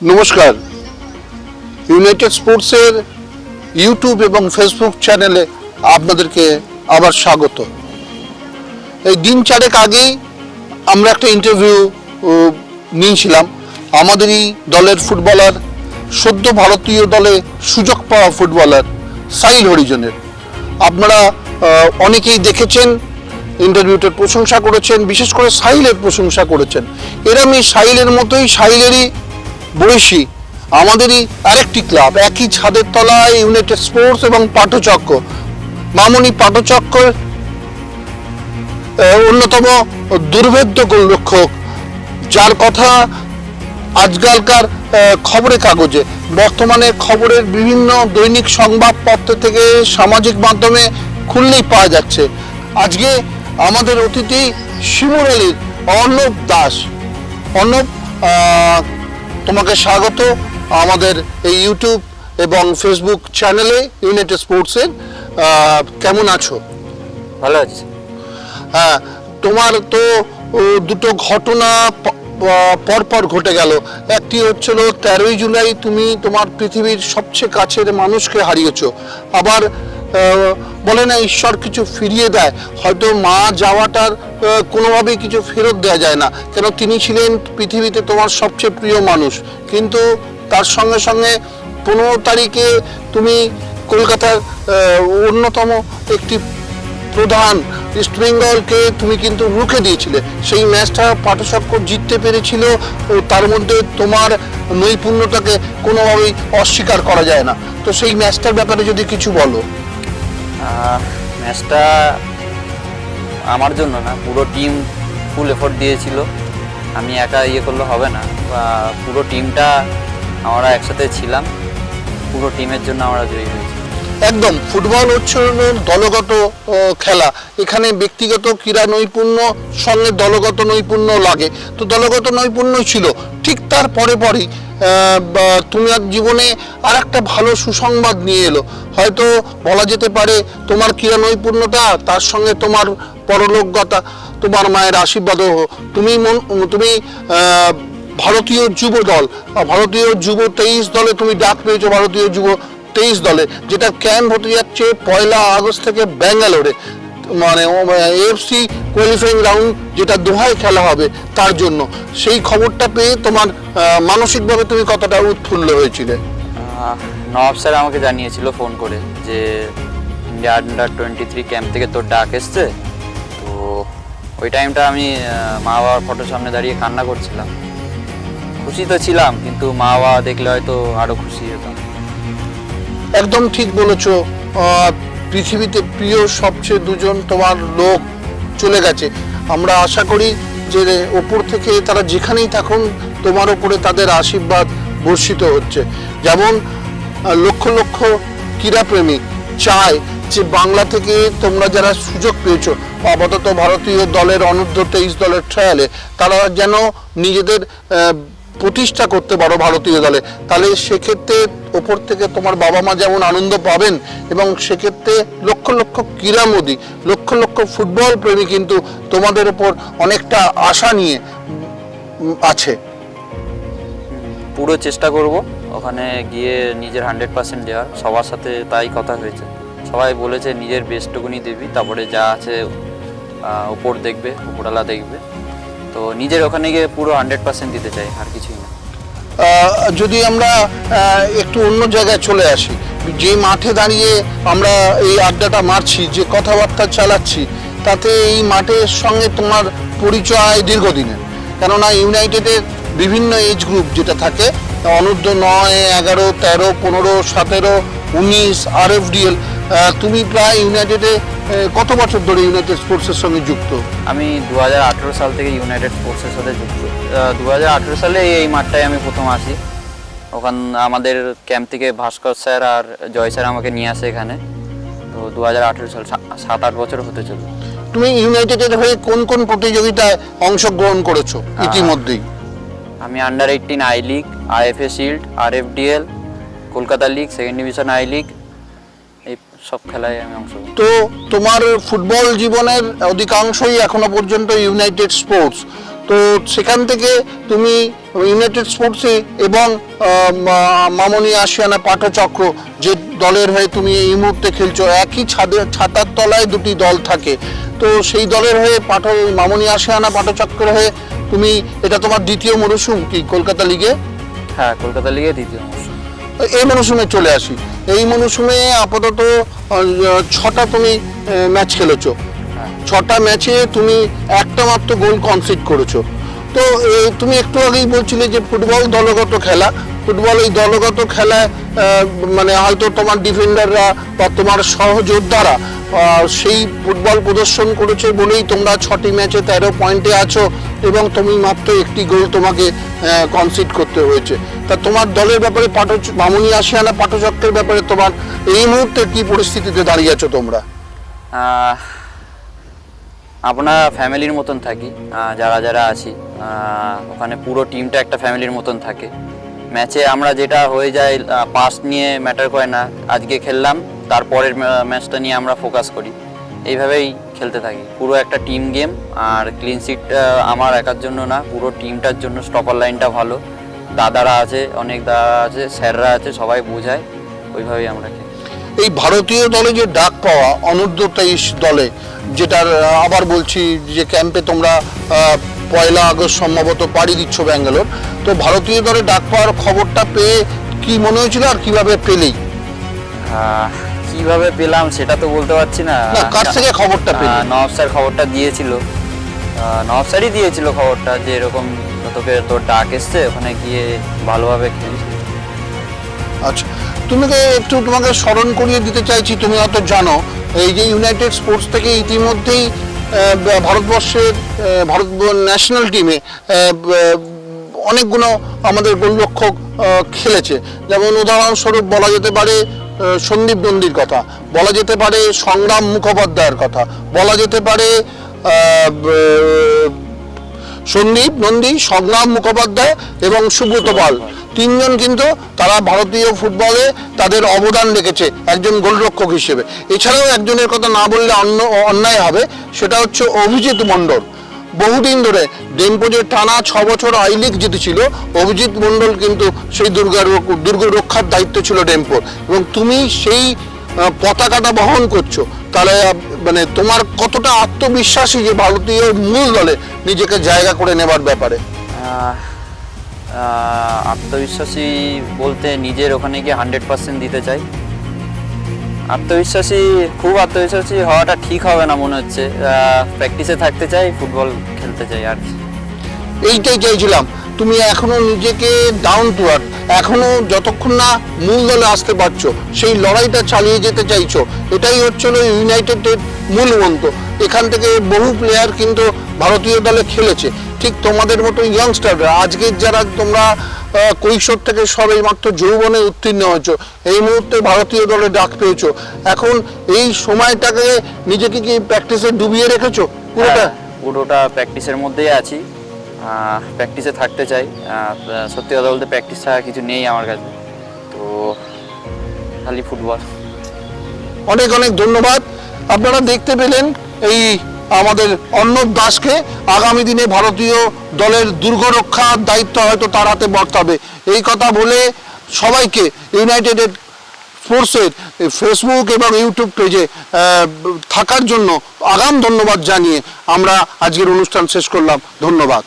নমস্কার। ইউনাইটেড স্পোর্টসের ইউটিউব এবং ফেসবুক চ্যানেলে আপনাদেরকে আবার স্বাগত। এই দিন চারেক আগেই আমরা একটা ইন্টারভিউ নিয়েছিলাম। আমাদেরই দলের ফুটবলার সদ্য ভারতীয় দলে সুযোগ পাওয়া ফুটবলার সাইল হরিজনের। আপনারা অনেকেই দেখেছেন ইন্টারভিউটার প্রশংসা করেছেন, বিশেষ করে সাইলের প্রশংসা করেছেন। এরমই সাইলের মতোই সাইলেরই বয়সী আমাদেরই আরেকটি ক্লাব, একই ছাদের তলায় ইউনাইটেড স্পোর্টস এবং পাঠচক্র। মামনি পাঠচক্র অন্যতম দুর্ভেদ্য গোলরক্ষক, যার কথা আজকালকার খবরের কাগজে। বর্তমানে খবরের বিভিন্ন দৈনিক সংবাদপত্র থেকে সামাজিক মাধ্যমে খুললেই পাওয়া যাচ্ছে। আজকে আমাদের অতিথি শিমুর আলীর অর্ণব দাস। অর্ণব তোমাকে স্বাগত আমাদের এই ইউটিউব এবং ফেসবুক চ্যানেলে ইউনাইটেড স্পোর্টসের কেমন আছো? ভালো আছি হ্যাঁ তোমার তো দুটো ঘটনা পরপর ঘটে গেল। একটি হচ্ছিল তেরোই জুলাই তুমি তোমার পৃথিবীর সবচেয়ে কাছের মানুষকে হারিয়েছো। আবার বলে না, ঈশ্বর কিছু ফিরিয়ে দেয়। হয়তো মা যাওয়াটার কোনোভাবেই কিছু ফেরত দেওয়া যায় না। কেন তিনি ছিলেন পৃথিবীতে তোমার সবচেয়ে প্রিয় মানুষ। কিন্তু তার সঙ্গে সঙ্গে পনেরো তারিখে তুমি কলকাতার অন্যতম একটি প্রধান ইস্ট বেঙ্গলকে তুমি কিন্তু রুখে দিয়েছিলে। সেই ম্যাচটা পাঠচক্র জিততে পেরেছিল। ও তার মধ্যে তোমার নৈপুণ্যটাকে কোনোভাবেই অস্বীকার করা যায় না। তো সেই ম্যাচটার ব্যাপারে যদি কিছু বলো। ম্যাচটা আমার জন্য না, পুরো টিম ফুল এফোর্ট দিয়েছিল। আমি একা ইয়ে করলে হবে না। পুরো টিমটা আমরা একসাথে ছিলাম। পুরো টিমের জন্য আমরা জয়ী হয়েছি। একদম ফুটবল হচ্ছে দলগত খেলা। এখানে ব্যক্তিগত ক্রীড়া নৈপুণ্য, সঙ্গে দলগত নৈপুণ্য লাগে। তো দলগত নৈপুণ্য ছিল। ঠিক তার পরে পরেই আর জীবনে আর একটা ভালো সুসংবাদ নিয়ে এলো। হয়তো বলা যেতে পারে তোমার ক্রীড়া নৈপুণ্যতা তার সঙ্গে তোমার পরলোকগতা, তোমার মায়ের আশীর্বাদও তুমি তুমি ভারতীয় যুব দল। ভারতীয় যুব তেইশ দলে তুমি ডাক পেয়েছ, ভারতীয় যুব তেইশ দলে, যেটা ক্যাম্প হতে যাচ্ছে পয়লা আগস্ট থেকে ব্যাঙ্গালোরে। মানে এফসি কোয়ালিফাইং রাউন্ড যেটা দোহায় খেলা হবে তার জন্য। সেই খবরটা পেয়ে তোমার মানসিকভাবে তুমি কতটা উৎফুল্ল হয়েছিলে? নবাব স্যার আমাকে জানিয়েছিল ফোন করে যে India under twenty three camp থেকে তোর ডাক এসছে। তো ওই টাইমটা আমি মা বাবার ফটোর সামনে দাঁড়িয়ে কান্না করছিলাম। খুশি তো ছিলাম, কিন্তু মা বাবা দেখলে হয়তো আরও খুশি হতাম। একদম ঠিক বলেছ। পৃথিবীতে প্রিয় সবচেয়ে দুজন তোমার লোক চলে গেছে। আমরা আশা করি যে ওপর থেকে তারা যেখানেই থাকুন, তোমার ওপরে তাদের আশীর্বাদ বর্ষিত হচ্ছে। যেমন লক্ষ লক্ষ ক্রীড়াপ্রেমী চায় যে বাংলা থেকে তোমরা যারা সুযোগ পেয়েছ, আপাতত ভারতীয় দলের অনূর্ধ্ব তেইশ দলের ট্রায়ালে তারা যেন নিজেদের প্রতিষ্ঠা করতে পারো ভারতীয় দলে। তাহলে সেক্ষেত্রে ওপর থেকে তোমার বাবা মা যেমন আনন্দ পাবেন এবং সেক্ষেত্রে লক্ষ লক্ষ ক্রীড়ামোদী লক্ষ লক্ষ ফুটবল প্রেমী কিন্তু তোমাদের ওপর অনেকটা আশা নিয়ে আছে। পুরো চেষ্টা করব ওখানে গিয়ে নিজের হান্ড্রেড পার্সেন্ট দেওয়ার। সবার সাথে তাই কথা হয়েছে। সবাই বলেছে নিজের বেস্টটুকুনি দিবি, তারপরে যা আছে ওপর দেখবে ওপরওয়ালা দেখবে। তো নিজের ওখানে গিয়ে পুরো হান্ড্রেড পার্সেন্ট দিতে চাই, আর কিছুই না। যদি আমরা একটু অন্য জায়গায় চলে আসি, যে মাঠে দাঁড়িয়ে আমরা এই আড্ডাটা মারছি, যে কথাবার্তা চালাচ্ছি, তাতে এই মাঠের সঙ্গে তোমার পরিচয় দীর্ঘদিনের। কেননা ইউনাইটেডের বিভিন্ন এজ গ্রুপ যেটা থাকে, অনূর্ধ্ব নয়, এগারো, তেরো, পনেরো, সতেরো, উনিশ আর এফ ডিএল তুমি প্রায় ইউনাইটেডে কত বছর ধরে ইউনাইটেড স্পোর্টসের সঙ্গে যুক্ত? আমি দু হাজার আঠেরো সাল থেকে ইউনাইটেড স্পোর্টসের সাথে যুক্ত। দু হাজার আঠেরো সালে এই মাঠটায় আমি প্রথম আসি। ওখান আমাদের ক্যাম্প থেকে ভাস্কর স্যার আর জয় স্যার আমাকে নিয়ে আসে এখানে। তো দু হাজার আঠেরো সাল সাত আট বছর হতে চলল। তুমি ইউনাইটেডের হয়ে কোন কোন প্রতিযোগিতায় অংশগ্রহণ করেছ ইতিমধ্যেই? আমি under eighteen I league I F A shield R F D L Kolkata league second division I league সব খেলায় আমি অংশগ্রহণ তো তোমার ফুটবল জীবনের অধিকাংশই এখনও পর্যন্ত ইউনাইটেড স্পোর্টস তো সেখান থেকে তুমি ইউনাইটেড স্পোর্টসে এবং মামনি আশিয়ানা পাঠচক্র যে দলের হয়ে তুমি এই মুহূর্তে খেলছো একই ছাদে ছাতার তলায় দুটি দল থাকে। তো সেই দলের হয়ে পাঠ মামনি আশিয়ানা পাঠচক্রের হয়ে তুমি এটা তোমার দ্বিতীয় মরশুম কি কলকাতা লিগে? হ্যাঁ কলকাতা লিগে দ্বিতীয় মরশুম। এই মরশুমে চলে আসি। এই মরশুমে আপাতত ছটা তুমি ম্যাচ খেলেছো। ছটা ম্যাচে তুমি একটা মাত্র গোল কনসিড করেছ। তো তুমি একটু আগেই বলছিলে যে ফুটবল দলগত খেলা। ফুটবল এই দলগত খেলায় মানে হয়তো তোমার ডিফেন্ডাররা বা তোমার সহযোদ্ধারা সেই ফুটবল প্রদর্শন করেছে বলেই তোমরা ছটি ম্যাচে তেরো পয়েন্টে আছো এবং তুমি মাত্র একটি গোল তোমাকে কনসিড করতে হয়েছে। তা তোমার দলের ব্যাপারে পাঠ, মামুনি আসিয়ানা পাঠচক্রের ব্যাপারে তোমার এই মুহূর্তে কি পরিস্থিতিতে দাঁড়িয়ে আছো তোমরা? আমরা ফ্যামিলির মতন থাকি যারা যারা আছি ওখানে পুরো টিমটা একটা ফ্যামিলির মতন থাকে। ম্যাচে আমরা যেটা হয়ে যায় পাস নিয়ে ম্যাটার করে না। আজকে খেললাম, তারপরের ম্যাচটা নিয়ে আমরা ফোকাস করি। এইভাবেই খেলতে থাকি। পুরো একটা টিম গেম আর ক্লিন সিট আমার একার জন্য না, পুরো টিমটার জন্য স্টপার লাইনটা ভালো। দাদারা আছে অনেক দাদা আছে স্যাররা আছে সবাই বোঝায় ওইভাবেই আমরা খেলি। এই ভারতীয় দলে যে ডাক পাওয়া অনূর্ধ্ব তেইশ দলে যেটার আবার বলছি যে ক্যাম্পে তোমরা পয়লা আগস্ট সম্ভবত পাড়ি দিচ্ছ ব্যাঙ্গালোর তো ভারতীয় দলে ডাক পাওয়ার খবরটা পেয়ে কি মনে হয়েছিল আর কীভাবে পেলেই? কীভাবে পেলাম সেটা তো বলতে পারছি না। কার থেকে খবরটা পেলাম নবাব স্যার খবরটা দিয়েছিল। নবাব স্যারই দিয়েছিল খবরটা যে এরকম তোকে তোর ডাক এসছে, ওখানে গিয়ে ভালোভাবে খেলিস। আচ্ছা তুমি একটু তোমাকে স্মরণ করিয়ে দিতে চাইছি, তুমি হয়তো জানো, এই যে ইউনাইটেড স্পোর্টস থেকে ইতিমধ্যেই ভারতবর্ষের ভারত ন্যাশনাল টিমে অনেকগুলো আমাদের গোলরক্ষক খেলেছে। যেমন উদাহরণস্বরূপ বলা যেতে পারে সন্দীপ নন্দীর কথা, বলা যেতে পারে সংগ্রাম মুখোপাধ্যায়ের কথা, বলা যেতে পারে সন্দীপ, নন্দী, সংগ্রাম মুখোপাধ্যায় এবং সুব্রত পাল। তিনজন কিন্তু তারা ভারতীয় ফুটবলে তাদের অবদান রেখেছে, একজন গোলরক্ষক হিসেবে। এছাড়াও একজনের কথা না বললে অন্য, অন্যায় হবে, সেটা হচ্ছে অভিজিৎ মণ্ডল। বহুদিন ধরে ডেম্পোজের টানা ছ বছর আই লিগ জিতেছিল, অভিজিৎ মণ্ডল কিন্তু সেই দুর্গার দুর্গ রক্ষার দায়িত্ব ছিল ডেম্পোর। এবং তুমি সেই পতাকাটা বহন করছ তাহলে মানে তোমার কতটা আত্মবিশ্বাসী যে ভারতীয় মূল দলে নিজেকে জায়গা করে নেবার ব্যাপারে? আত্মবিশ্বাসী বলতে নিজের ওখানে গিয়ে হান্ড্রেড পার্সেন্ট দিতে চাই। আত্মবিশ্বাসী খুব আত্মবিশ্বাসী হওয়াটা ঠিক হবে না মনে হচ্ছে। প্র্যাকটিসে থাকতে চাই ফুটবল খেলতে চাই আর। এইটাই চাইছিলাম। তুমি এখনও নিজেকে ডাউন টু আর্থ এখনও যতক্ষণ না মূল দলে আসতে পারছ সেই লড়াইটা চালিয়ে যেতে চাইছো এটাই হচ্ছিল ইউনাইটেডের মূল মন্ত্র। এখান থেকে বহু প্লেয়ার কিন্তু ভারতীয় দলে খেলেছে। ঠিক তোমাদের মতো ইয়ংস্টাররা আজকের যারা তোমরা কৈশোর থেকে সবাই মাত্র যৌবনে উত্তীর্ণ হয়েছো এই মুহূর্তে ভারতীয় দলে ডাক পেয়েছ। এখন এই সময়টাকে নিজেকে কি প্র্যাকটিসে ডুবিয়ে রেখেছো? পুরোটা হ্যাঁ, পুরোটা? প্র্যাকটিসের মধ্যেই আছি। প্র্যাকটিসে থাকতে চাই। সত্যি কথা বলতে প্র্যাকটিস ছাড়া কিছু নেই আমার কাছে। তো খালি ফুটবল অনেক অনেক ধন্যবাদ। আপনারা দেখতে পেলেন এই আমাদের অর্ণব দাসকে। আগামী দিনে ভারতীয় দলের দুর্গ রক্ষার দায়িত্ব হয়তো তার হাতে বর্তাবে। এই কথা বলে সবাইকে ইউনাইটেড স্পোর্টসের ফেসবুক এবং ইউটিউব পেজে থাকার জন্য আগাম ধন্যবাদ জানিয়ে আমরা আজকের অনুষ্ঠান শেষ করলাম। ধন্যবাদ।